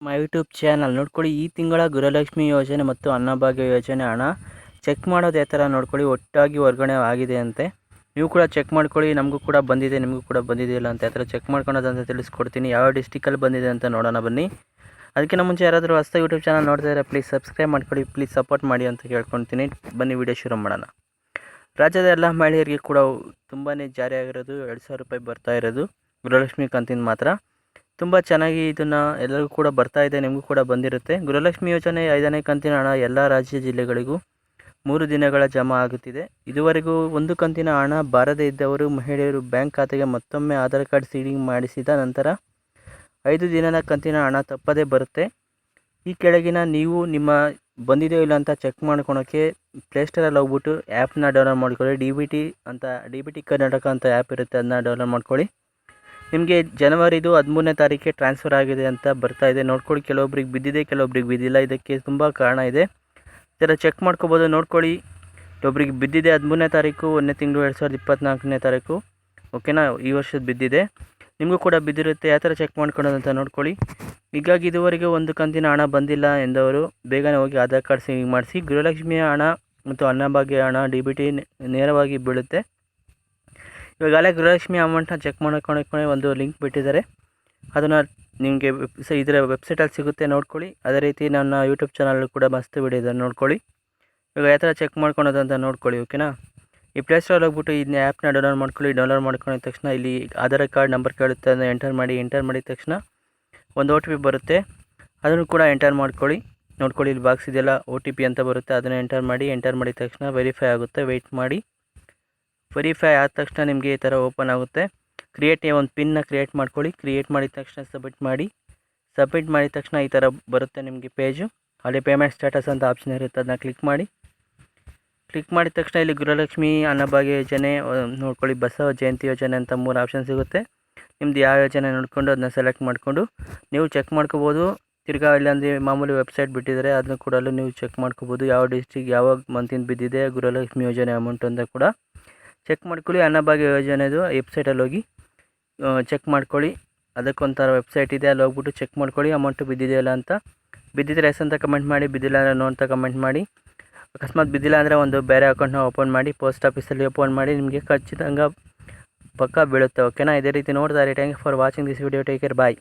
ನಮ್ಮ YouTube channel ನೋಡ್ಕೊಳ್ಳಿ. ಈ ತಿಂಗಳ ಗೃಹಲಕ್ಷ್ಮಿ ಯೋಜನೆ ಮತ್ತು ಅನ್ನಭಾಗ್ಯ ಯೋಜನೆ ಹಣ ಚೆಕ್ ಮಾಡೋದು ಯಾವ ಥರ ನೋಡ್ಕೊಳ್ಳಿ. ಒಟ್ಟಾಗಿ ವರ್ಗಾವಣೆ ಆಗಿದೆ ಅಂತೆ. ನೀವು ಕೂಡ ಚೆಕ್ ಮಾಡ್ಕೊಳ್ಳಿ. ನಮಗೂ ಕೂಡ ಬಂದಿದೆ. ನಿಮಗೂ ಕೂಡ ಬಂದಿದೆಯಲ್ಲ ಅಂತ. ಯಾವ ಥರ ಚೆಕ್ ಮಾಡ್ಕೊಳೋದಂತ ತಿಳಿಸ್ಕೊಡ್ತೀನಿ. ಯಾವ ಡಿಸ್ಟಿಕಲ್ಲಿ ಬಂದಿದೆ ಅಂತ ನೋಡೋಣ ಬನ್ನಿ. ಅದಕ್ಕಿಂತ ಮುಂಚೆ ಯಾರಾದರೂ ಹೊಸ ಯೂಟ್ಯೂಬ್ ಚಾನಲ್ ನೋಡ್ತಾ ಇದ್ದಾರೆ ಪ್ಲೀಸ್ ಸಬ್ಸ್ಕ್ರೈಬ್ ಮಾಡ್ಕೊಳ್ಳಿ. ಪ್ಲೀಸ್ ಸಪೋರ್ಟ್ ಮಾಡಿ ಅಂತ ಕೇಳ್ಕೊತೀನಿ. ಬನ್ನಿ ವಿಡಿಯೋ ಶುರು ಮಾಡೋಣ. ರಾಜ್ಯದ ಎಲ್ಲ ಮಹಿಳೆಯರಿಗೆ ಕೂಡ ತುಂಬಾ ಜಾರಿಯಾಗಿರೋದು. ಎರಡು ಸಾವಿರ ರೂಪಾಯಿ ಬರ್ತಾ ಇರೋದು. ಗೃಹಲಕ್ಷ್ಮಿ ಕಂತಿನ ಮಾತ್ರ. ತುಂಬ ಚೆನ್ನಾಗಿ ಇದನ್ನು ಎಲ್ಲರಿಗೂ ಕೂಡ ಬರ್ತಾ ಇದೆ, ನಿಮಗೂ ಕೂಡ ಬಂದಿರುತ್ತೆ. ಗೃಹಲಕ್ಷ್ಮಿ ಯೋಜನೆ ಐದನೇ ಕಂತಿನ ಹಣ ಎಲ್ಲ ರಾಜ್ಯ ಜಿಲ್ಲೆಗಳಿಗೂ ಮೂರು ದಿನಗಳ ಜಮಾ ಆಗುತ್ತಿದೆ. ಇದುವರೆಗೂ ಒಂದು ಕಂತಿನ ಹಣ ಬಾರದೇ ಇದ್ದವರು ಮಹಿಳೆಯರು ಬ್ಯಾಂಕ್ ಖಾತೆಗೆ ಮತ್ತೊಮ್ಮೆ ಆಧಾರ್ ಕಾರ್ಡ್ ಸೀಡಿಂಗ್ ಮಾಡಿಸಿದ ನಂತರ ಐದು ದಿನದ ಕಂತಿನ ಹಣ ತಪ್ಪದೇ ಬರುತ್ತೆ. ಈ ಕೆಳಗಿನ ನೀವು ನಿಮ್ಮ ಬಂದಿದೆಯೋ ಇಲ್ಲ ಅಂತ ಚೆಕ್ ಮಾಡ್ಕೊಳೋಕ್ಕೆ ಪ್ಲೇಸ್ಟೋರಲ್ಲಿ ಹೋಗ್ಬಿಟ್ಟು ಆ್ಯಪ್ನ ಡೌನ್ಲೋಡ್ ಮಾಡ್ಕೊಳ್ಳಿ. ಡಿ ಬಿ ಟಿ ಅಂತ ಡಿ ಬಿ ಟಿ ಕರ್ನಾಟಕ ಅಂತ ಆ್ಯಪ್ ಇರುತ್ತೆ ಅದನ್ನ ಡೌನ್ಲೋಡ್ ಮಾಡ್ಕೊಳ್ಳಿ. ನಿಮಗೆ ಜನವರಿದು ಹದಿಮೂರನೇ ತಾರೀಖಿಗೆ ಟ್ರಾನ್ಸ್ಫರ್ ಆಗಿದೆ ಅಂತ ಬರ್ತಾ ಇದೆ. ನೋಡ್ಕೊಳ್ಳಿ, ಕೆಲವೊಬ್ರಿಗೆ ಬಿದ್ದಿದೆ, ಕೆಲವೊಬ್ರಿಗೆ ಬಿದ್ದಿಲ್ಲ. ಇದಕ್ಕೆ ತುಂಬ ಕಾರಣ ಇದೆ. ಇದರ ಚೆಕ್ ಮಾಡ್ಕೋಬೋದು, ನೋಡ್ಕೊಳ್ಳಿ. ಒಬ್ರಿಗೆ ಬಿದ್ದಿದೆ ಹದಿಮೂರನೇ ತಾರೀಕು ಒಂದನೇ ತಿಂಗಳು ಎರಡು ಸಾವಿರದ ಇಪ್ಪತ್ತ್ನಾಲ್ಕನೇ ತಾರೀಕು ಓಕೆನಾ ಈ ವರ್ಷದ ಬಿದ್ದಿದೆ. ನಿಮಗೂ ಕೂಡ ಬಿದ್ದಿರುತ್ತೆ ಯಾವ ಥರ ಚೆಕ್ ಮಾಡ್ಕೊಳ್ಳೋದಂತ ನೋಡ್ಕೊಳ್ಳಿ. ಹೀಗಾಗಿ ಇದುವರೆಗೆ ಒಂದು ಕಂತಿನ ಹಣ ಬಂದಿಲ್ಲ ಎಂದವರು ಬೇಗನೆ ಹೋಗಿ ಆಧಾರ್ ಕಾರ್ಡ್ ಸೇವಿಂಗ್ ಮಾಡಿಸಿ ಗೃಹಲಕ್ಷ್ಮಿಯ ಹಣ ಮತ್ತು ಅನ್ನಭಾಗ್ಯ ಹಣ ಡಿ ಬಿ ಟಿ ನೇರವಾಗಿ ಬೀಳುತ್ತೆ. ಇವಾಗಲೇ ಗೃಹಲಕ್ಷ್ಮಿ ಅಮೌಂಟ್ನ ಚೆಕ್ ಮಾಡ್ಕೊಂಡು ಒಂದು ಲಿಂಕ್ ಬಿಟ್ಟಿದ್ದಾರೆ. ಅದನ್ನು ನಿಮಗೆ ವೆಬ್ಸ ಇದರ ವೆಬ್ಸೈಟಲ್ಲಿ ಸಿಗುತ್ತೆ, ನೋಡ್ಕೊಳ್ಳಿ. ಅದೇ ರೀತಿ ನನ್ನ ಯೂಟ್ಯೂಬ್ ಚಾನಲ್ ಕೂಡ ಮಸ್ತ್ ವಿಡಿಯೋ ನೋಡ್ಕೊಳ್ಳಿ. ಇವಾಗ ಯಾವ ಥರ ಚೆಕ್ ಮಾಡ್ಕೊಳೋದು ಅಂತ ನೋಡ್ಕೊಳ್ಳಿ ಓಕೆನಾ ಈ ಪ್ಲೇಸ್ಟೋರಲ್ಲಿ ಹೋಗ್ಬಿಟ್ಟು ಇದನ್ನ ಆ್ಯಪ್ನ ಡೌನ್ಲೋಡ್ ಮಾಡ್ಕೊಳ್ಳಿ. ಡೌನ್ಲೋಡ್ ಮಾಡ್ಕೊಂಡಿದ ತಕ್ಷಣ ಇಲ್ಲಿ ಆಧಾರ್ ಕಾರ್ಡ್ ನಂಬರ್ ಕೇಳುತ್ತೆ ಅದನ್ನು ಎಂಟರ್ ಮಾಡಿ ಎಂಟರ್ ಮಾಡಿದ ತಕ್ಷಣ ಒಂದು ಓ ಟಿ ಪಿ ಬರುತ್ತೆ. ಅದನ್ನು ಕೂಡ ಎಂಟರ್ ಮಾಡ್ಕೊಳ್ಳಿ. ನೋಡ್ಕೊಳ್ಳಿ, ಇಲ್ಲಿ ಬಾಕ್ಸ್ ಇದೆಲ್ಲ ಓ ಟಿ ಪಿ ಅಂತ ಬರುತ್ತೆ. ಅದನ್ನು ಎಂಟರ್ ಮಾಡಿ ಎಂಟರ್ ಮಾಡಿದ ತಕ್ಷಣ ವೆರಿಫೈ ಆಗುತ್ತೆ. ವೆಯ್ಟ್ ಮಾಡಿ. ವೆರಿಫೈ ಆದ ತಕ್ಷಣ ನಿಮಗೆ ಈ ಥರ ಓಪನ್ ಆಗುತ್ತೆ. ಕ್ರಿಯೇಟ್ ಒಂದು ಪಿನ್ನ ಕ್ರಿಯೇಟ್ ಮಾಡ್ಕೊಳ್ಳಿ. ಕ್ರಿಯೇಟ್ ಮಾಡಿದ ತಕ್ಷಣ ಸಬ್ಮಿಟ್ ಮಾಡಿ. ಸಬ್ಮಿಟ್ ಮಾಡಿದ ತಕ್ಷಣ ಈ ಥರ ಬರುತ್ತೆ ನಿಮಗೆ ಪೇಜು ಅಲ್ಲಿ ಪೇಮೆಂಟ್ ಸ್ಟೇಟಸ್ ಅಂತ ಆಪ್ಷನ್ ಇರುತ್ತೆ, ಅದನ್ನ ಕ್ಲಿಕ್ ಮಾಡಿ. ಕ್ಲಿಕ್ ಮಾಡಿದ ತಕ್ಷಣ ಇಲ್ಲಿ ಗೃಹಲಕ್ಷ್ಮಿ, ಅನ್ನಭಾಗ್ಯ ಯೋಜನೆ ನೋಡ್ಕೊಳ್ಳಿ, ಬಸವ ಜಯಂತಿ ಯೋಜನೆ ಅಂತ ಮೂರು ಆಪ್ಷನ್ ಸಿಗುತ್ತೆ. ನಿಮ್ದು ಯಾವ ಯೋಜನೆ ನೋಡಿಕೊಂಡು ಅದನ್ನ ಸೆಲೆಕ್ಟ್ ಮಾಡಿಕೊಂಡು, ನೀವು ಚೆಕ್ ಮಾಡ್ಕೋಬೋದು. ತಿರ್ಗಾ ಇಲ್ಲಾಂದರೆ ಮಾಮೂಲಿ ವೆಬ್ಸೈಟ್ ಬಿಟ್ಟಿದ್ದಾರೆ ಅದನ್ನು ಕೂಡ ನೀವು ಚೆಕ್ ಮಾಡ್ಕೋಬೋದು. ಯಾವ ಡಿಸ್ಟಿಕ್ ಯಾವ ಮಂತಿಂದ ಬಿದ್ದಿದೆ ಗೃಹಲಕ್ಷ್ಮಿ ಯೋಜನೆ ಅಮೌಂಟ್ ಅಂತ ಕೂಡ. ಚೆಕ್ ಮಾಡ್ಕೊಳ್ಳಿ, ಅನ್ನಭಾಗ್ಯ ಯೋಜನೆದು ವೆಬ್ಸೈಟಲ್ಲಿ ಹೋಗಿ ಚೆಕ್ ಮಾಡ್ಕೊಳ್ಳಿ. ಅದಕ್ಕೊಂಥರ ವೆಬ್ಸೈಟ್ ಇದೆ, ಅಲ್ಲಿ ಹೋಗ್ಬಿಟ್ಟು ಚೆಕ್ ಮಾಡ್ಕೊಳ್ಳಿ ಅಮೌಂಟು ಬಿದ್ದಿದೆಯಲ್ಲ ಅಂತ. ಬಿದ್ದಿದ್ರೆ ಎಸ್ ಅಂತ ಕಮೆಂಟ್ ಮಾಡಿ, ಬಿದ್ದಿಲ್ಲ ಅಂದರೆ ನೋ ಅಂತ ಕಮೆಂಟ್ ಮಾಡಿ. ಅಕಸ್ಮಾತ್ ಬಿದ್ದಿಲ್ಲ ಅಂದರೆ ಒಂದು ಬೇರೆ ಅಕೌಂಟ್ನ ಓಪನ್ ಮಾಡಿ ಪೋಸ್ಟ್ ಆಫೀಸಲ್ಲಿ ಓಪನ್ ಮಾಡಿ, ನಿಮಗೆ ಖಚಿತಂಗ ಪಕ್ಕ ಬೀಳುತ್ತೆ ಓಕೆನಾ ಇದೇ ರೀತಿ ನೋಡ್ತಾ ಇರಿ. Thank for watching this video take care bye